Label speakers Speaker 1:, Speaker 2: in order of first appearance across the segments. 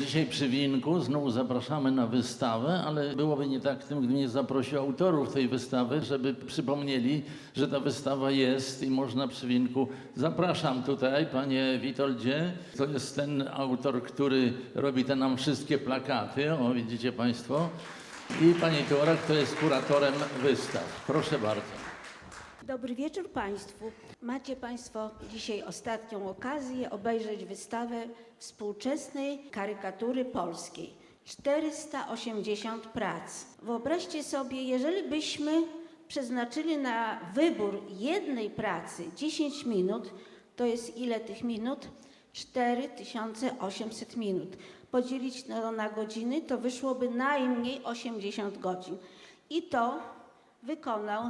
Speaker 1: Dzisiaj przy winku znowu zapraszamy na wystawę, ale byłoby nie tak tym, gdyby nie zaprosił autorów tej wystawy, żeby przypomnieli, że ta wystawa jest i można przy winku. Zapraszam tutaj, panie Witoldzie. To jest ten autor, który robi te nam wszystkie plakaty. O, widzicie państwo. I pani Teora, która jest kuratorem wystaw. Proszę bardzo.
Speaker 2: Dobry wieczór Państwu. Macie Państwo dzisiaj ostatnią okazję obejrzeć wystawę współczesnej karykatury polskiej. 480 prac. Wyobraźcie sobie, jeżeli byśmy przeznaczyli na wybór jednej pracy 10 minut, to jest ile tych minut? 4800 minut. Podzielić to na godziny, to wyszłoby najmniej 80 godzin. I to wykonał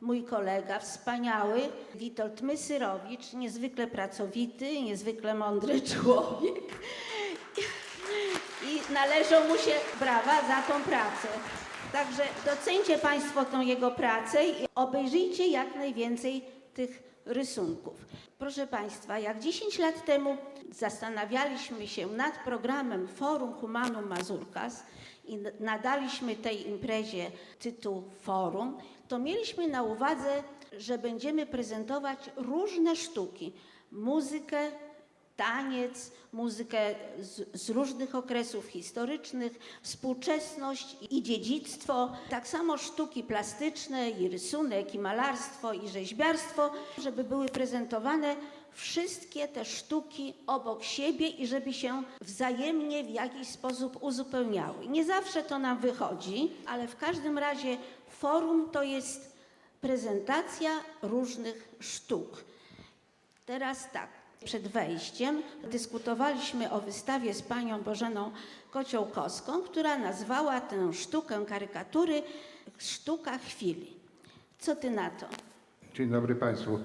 Speaker 2: mój kolega, wspaniały Witold Mysyrowicz, niezwykle pracowity, niezwykle mądry człowiek. I należą mu się brawa za tą pracę. Także docencie Państwo tą jego pracę i obejrzyjcie jak najwięcej tych rysunków. Proszę Państwa, jak 10 lat temu zastanawialiśmy się nad programem Forum Humanum Mazurkas i nadaliśmy tej imprezie tytuł Forum, to mieliśmy na uwadze, że będziemy prezentować różne sztuki, muzykę, taniec, muzykę z, z różnych okresów historycznych, współczesność i dziedzictwo, tak samo sztuki plastyczne i rysunek, i malarstwo, i rzeźbiarstwo, żeby były prezentowane wszystkie te sztuki obok siebie i żeby się wzajemnie w jakiś sposób uzupełniały. Nie zawsze to nam wychodzi, ale w każdym razie forum to jest prezentacja różnych sztuk. Teraz tak, przed wejściem dyskutowaliśmy o wystawie z panią Bożeną Kociołkowską, która nazwała tę sztukę karykatury Sztuka chwili. Co ty na to?
Speaker 3: Dzień dobry Państwu.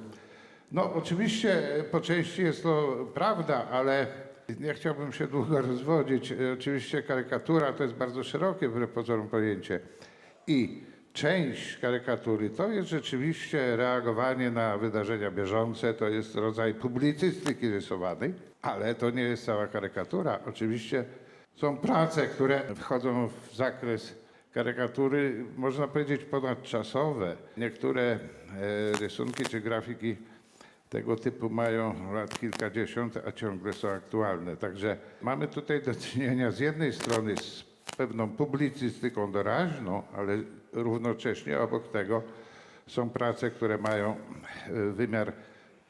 Speaker 3: No oczywiście e, po części jest to prawda, ale nie chciałbym się długo rozwodzić. E, Oczywiście karykatura to jest bardzo szerokie wbrew pozorom pojęcie. I część karykatury to jest rzeczywiście reagowanie na wydarzenia bieżące, to jest rodzaj publicystyki rysowanej, ale to nie jest cała karykatura. Oczywiście są prace, które wchodzą w zakres karykatury, można powiedzieć, ponadczasowe. Niektóre e, rysunki czy grafiki tego typu mają lat kilkadziesiąt, a ciągle są aktualne. Także mamy tutaj do czynienia z jednej strony z pewną publicystyką doraźną, ale równocześnie obok tego są prace, które mają e, wymiar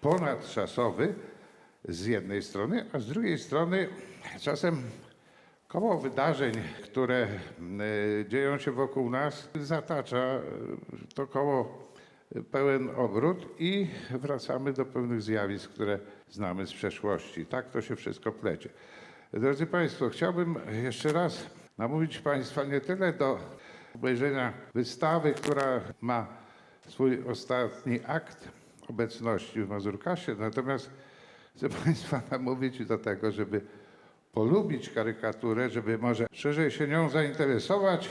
Speaker 3: ponadczasowy z jednej strony, a z drugiej strony czasem Koło wydarzeń, które e, dzieją się wokół nas, zatacza e, to koło pełen obrót i wracamy do pewnych zjawisk, które znamy z przeszłości. Tak to się wszystko plecie. Drodzy Państwo, chciałbym jeszcze raz namówić Państwa nie tyle do obejrzenia wystawy, która ma swój ostatni akt obecności w Mazurkasie, natomiast chcę Państwa namówić do tego, żeby polubić karykaturę, żeby może szerzej się nią zainteresować.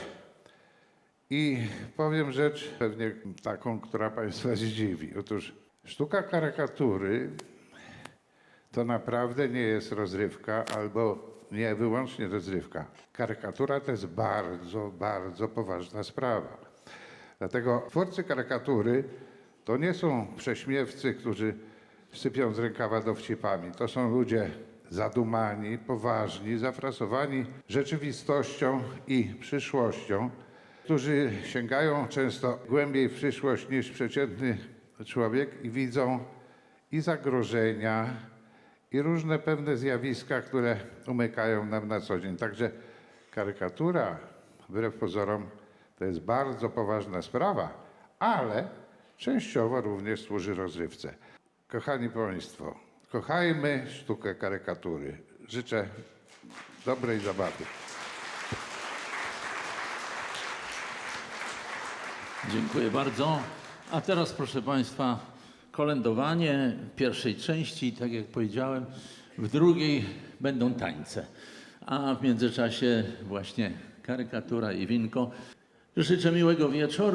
Speaker 3: I powiem rzecz pewnie taką, która Państwa zdziwi. Otóż sztuka karykatury to naprawdę nie jest rozrywka albo nie wyłącznie rozrywka. Karykatura to jest bardzo, bardzo poważna sprawa. Dlatego twórcy karykatury to nie są prześmiewcy, którzy sypią z rękawa dowcipami. To są ludzie zadumani, poważni, zafrasowani rzeczywistością i przyszłością, którzy sięgają często głębiej w przyszłość niż przeciętny człowiek i widzą i zagrożenia, i różne pewne zjawiska, które umykają nam na co dzień. Także karykatura, wbrew pozorom, to jest bardzo poważna sprawa, ale częściowo również służy rozrywce. Kochani Państwo, kochajmy sztukę karykatury. Życzę dobrej zabawy.
Speaker 1: Dziękuję bardzo. A teraz, proszę Państwa, kolędowanie pierwszej części, tak jak powiedziałem, w drugiej będą tańce. A w międzyczasie właśnie karykatura i winko. Życzę miłego wieczoru.